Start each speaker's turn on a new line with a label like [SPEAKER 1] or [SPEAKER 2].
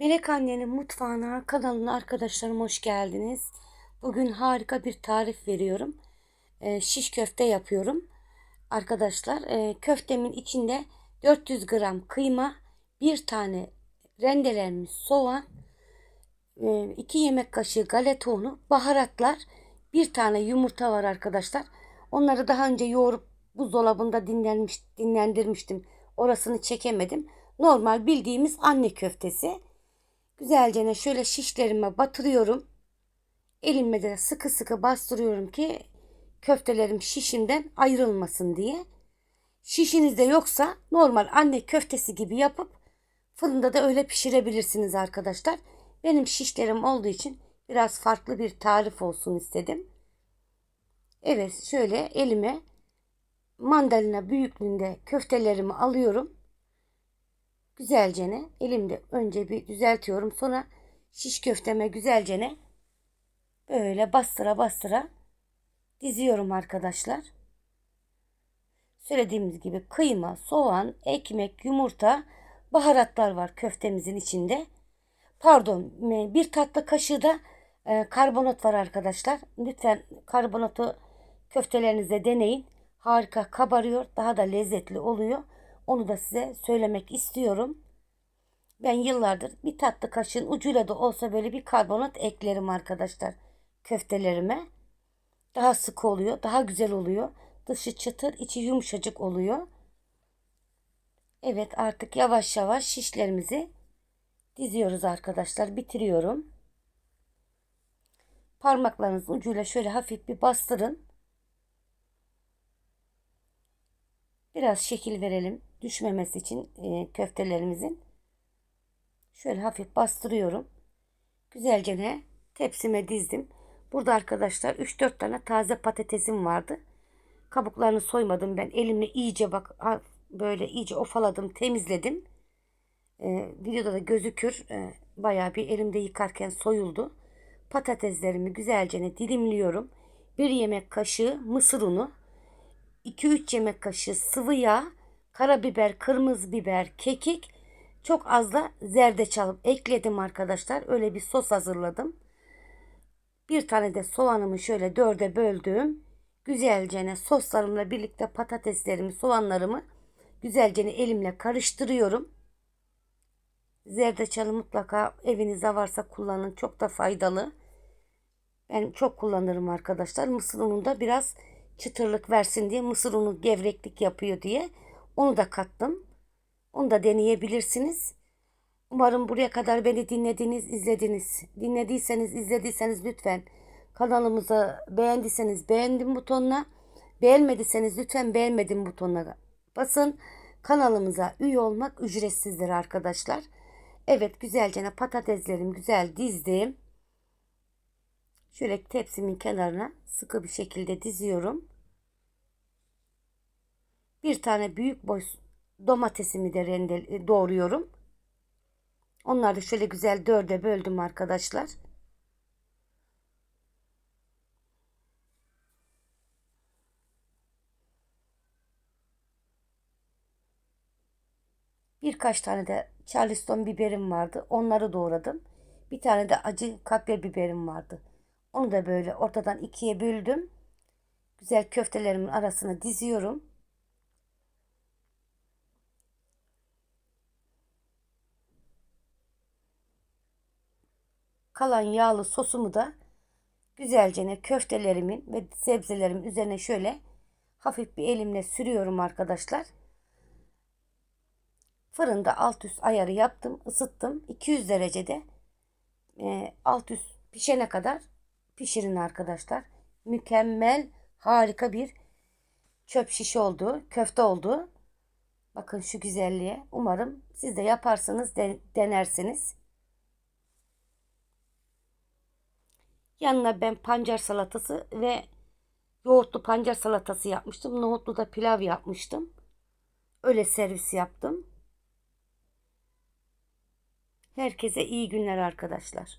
[SPEAKER 1] Melek Anne'nin mutfağına, kanalına arkadaşlarım hoş geldiniz. Bugün harika bir tarif veriyorum. Ee, şiş köfte yapıyorum. Arkadaşlar e, köftemin içinde 400 gram kıyma, bir tane rendelenmiş soğan, 2 yemek kaşığı galeta unu, baharatlar, bir tane yumurta var arkadaşlar. Onları daha önce yoğurup buzdolabında dinlenmiş, dinlendirmiştim. Orasını çekemedim. Normal bildiğimiz anne köftesi. Güzelce şöyle şişlerime batırıyorum. Elimle de sıkı sıkı bastırıyorum ki köftelerim şişimden ayrılmasın diye. Şişinizde yoksa normal anne köftesi gibi yapıp fırında da öyle pişirebilirsiniz arkadaşlar. Benim şişlerim olduğu için biraz farklı bir tarif olsun istedim. Evet şöyle elime mandalina büyüklüğünde köftelerimi alıyorum. Güzelcene elimde önce bir düzeltiyorum. Sonra şiş köfteme güzelcene böyle bastıra bastıra diziyorum arkadaşlar. Söylediğimiz gibi kıyma, soğan, ekmek, yumurta, baharatlar var köftemizin içinde. Pardon bir tatlı kaşığı da e, karbonat var arkadaşlar. Lütfen karbonatı köftelerinizde deneyin. Harika kabarıyor. Daha da lezzetli oluyor. Onu da size söylemek istiyorum. Ben yıllardır bir tatlı kaşığın ucuyla da olsa böyle bir karbonat eklerim arkadaşlar köftelerime. Daha sık oluyor, daha güzel oluyor. Dışı çıtır, içi yumuşacık oluyor. Evet artık yavaş yavaş şişlerimizi diziyoruz arkadaşlar. Bitiriyorum. Parmaklarınızın ucuyla şöyle hafif bir bastırın. Biraz şekil verelim düşmemesi için e, köftelerimizin. Şöyle hafif bastırıyorum. Güzelce ne tepsime dizdim. Burada arkadaşlar 3-4 tane taze patatesim vardı. Kabuklarını soymadım ben. Elimle iyice bak böyle iyice ofaladım, temizledim. Ee, videoda da gözükür. Ee, bayağı bir elimde yıkarken soyuldu. Patateslerimi güzelce dilimliyorum. 1 yemek kaşığı mısır unu, 2-3 yemek kaşığı sıvı yağ, karabiber, kırmızı biber, kekik, çok az da zerdeçal ekledim arkadaşlar. Öyle bir sos hazırladım. Bir tane de soğanımı şöyle dörde böldüm. Güzelce soslarımla birlikte patateslerimi, soğanlarımı güzelce elimle karıştırıyorum. Zerdeçalı mutlaka evinizde varsa kullanın. Çok da faydalı. Ben çok kullanırım arkadaşlar. Mısır ununda biraz çıtırlık versin diye mısır unu gevreklik yapıyor diye onu da kattım. Onu da deneyebilirsiniz. Umarım buraya kadar beni dinlediniz, izlediniz. Dinlediyseniz, izlediyseniz lütfen kanalımıza beğendiyseniz beğendim butonuna, beğenmediyseniz lütfen beğenmedim butonuna basın. Kanalımıza üye olmak ücretsizdir arkadaşlar. Evet güzelce patateslerim güzel dizdim. Şöyle tepsimin kenarına sıkı bir şekilde diziyorum. Bir tane büyük boy domatesimi de rendel e, doğruyorum. Onları da şöyle güzel dörde böldüm arkadaşlar. Birkaç tane de charleston biberim vardı. Onları doğradım. Bir tane de acı kapya biberim vardı. Onu da böyle ortadan ikiye böldüm. Güzel köftelerimin arasına diziyorum. Kalan yağlı sosumu da güzelce köftelerimin ve sebzelerimin üzerine şöyle hafif bir elimle sürüyorum arkadaşlar. Fırında alt üst ayarı yaptım, ısıttım. 200 derecede e, alt üst pişene kadar pişirin arkadaşlar. Mükemmel, harika bir çöp şiş oldu, köfte oldu. Bakın şu güzelliğe. Umarım siz de yaparsınız, de, denersiniz. Yanına ben pancar salatası ve yoğurtlu pancar salatası yapmıştım. Nohutlu da pilav yapmıştım. Öyle servis yaptım. Herkese iyi günler arkadaşlar.